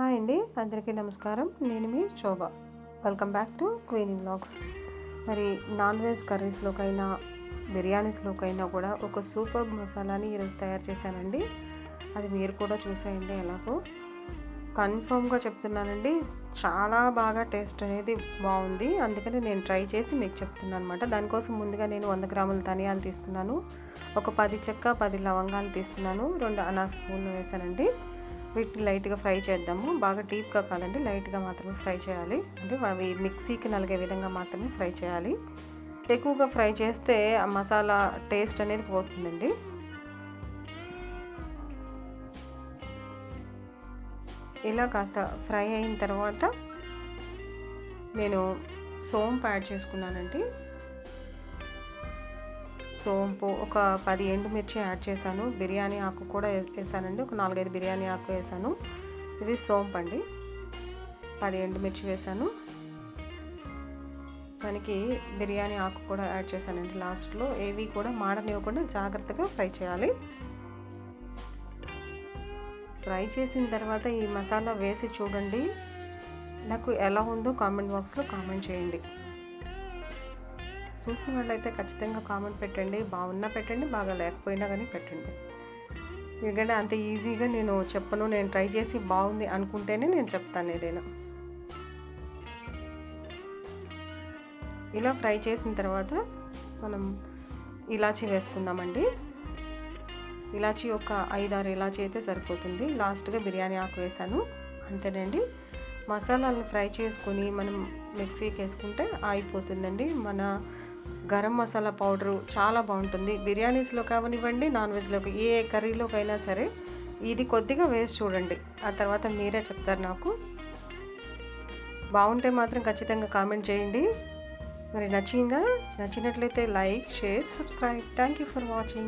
Hi అండి అందరికీ నమస్కారం. నేను మీ Shobha. Welcome back to queen vlogs మరి నాన్ వెజ్ కర్రీస్లోకైనా బిర్యానీస్లోకైనా కూడా ఒక సూపర్ మసాలాని ఈరోజు తయారు చేశానండి. అది మీరు కూడా చూసేయండి ఎలాగో. కన్ఫర్మ్గా చెప్తున్నానండి చాలా బాగా టేస్ట్ అనేది బాగుంది. అందుకని నేను ట్రై చేసి మీకు చెప్తున్నాను అనమాట దానికోసం ముందుగా నేను వంద గ్రాముల ధనియాలు తీసుకున్నాను. ఒక పది చెక్క పది లవంగాలు తీసుకున్నాను. రెండు అనా స్పూన్లు వేసానండి వీటిని లైట్గా ఫ్రై చేద్దాము. బాగా డీప్గా కాదండి లైట్గా మాత్రమే ఫ్రై చేయాలి. అంటే అవి మిక్సీకి నలిగే విధంగా మాత్రమే ఫ్రై చేయాలి. ఎక్కువగా ఫ్రై చేస్తే ఆ మసాలా టేస్ట్ అనేది పోతుందండి. ఇలా కాస్త ఫ్రై అయిన తర్వాత నేను సోంపు యాడ్ చేసుకున్నానండి. సోంపు ఒక పది ఎండుమిర్చి యాడ్ చేశాను. బిర్యానీ ఆకు కూడా వేసానండి. ఒక నాలుగైదు బిర్యానీ ఆకు వేసాను. ఇది సోంపు అండి. పది ఎండుమిర్చి వేసాను. దానికి బిర్యానీ ఆకు కూడా యాడ్ చేశానండి లాస్ట్లో. ఏవి కూడా మాడనివ్వకుండా జాగ్రత్తగా ఫ్రై చేయాలి. ఫ్రై చేసిన తర్వాత ఈ మసాలా వేసి చూడండి. నాకు ఎలా ఉందో కామెంట్ బాక్స్లో కామెంట్ చేయండి. చూసిన వాళ్ళైతే ఖచ్చితంగా కామెంట్ పెట్టండి. బాగున్నా పెట్టండి బాగా లేకపోయినా కానీ పెట్టండి. ఎందుకంటే అంత ఈజీగా నేను చెప్పను నేను ట్రై చేసి బాగుంది అనుకుంటేనే నేను చెప్తాను ఏదైనా. ఇలా ఫ్రై చేసిన తర్వాత మనం ఇలాచీ వేసుకుందామండి. ఇలాచీ ఒక ఐదారు ఇలాచీ అయితే సరిపోతుంది. లాస్ట్గా బిర్యానీ ఆకు వేసాను. అంతేనండి. మసాలాలను ఫ్రై చేసుకొని మనం మిక్సీకి వేసుకుంటే అయిపోతుందండి మన గరం మసాలా పౌడరు చాలా బాగుంటుంది. బిర్యానీస్లో కావనివ్వండి నాన్ వెజ్లోకి ఏ కర్రీలోకైనా సరే ఇది కొద్దిగా వేసి చూడండి. ఆ తర్వాత మీరే చెప్తారు నాకు. బాగుంటే మాత్రం ఖచ్చితంగా కామెంట్ చేయండి. మరి నచ్చిందా? నచ్చినట్లయితే like share subscribe. Thank you for watching.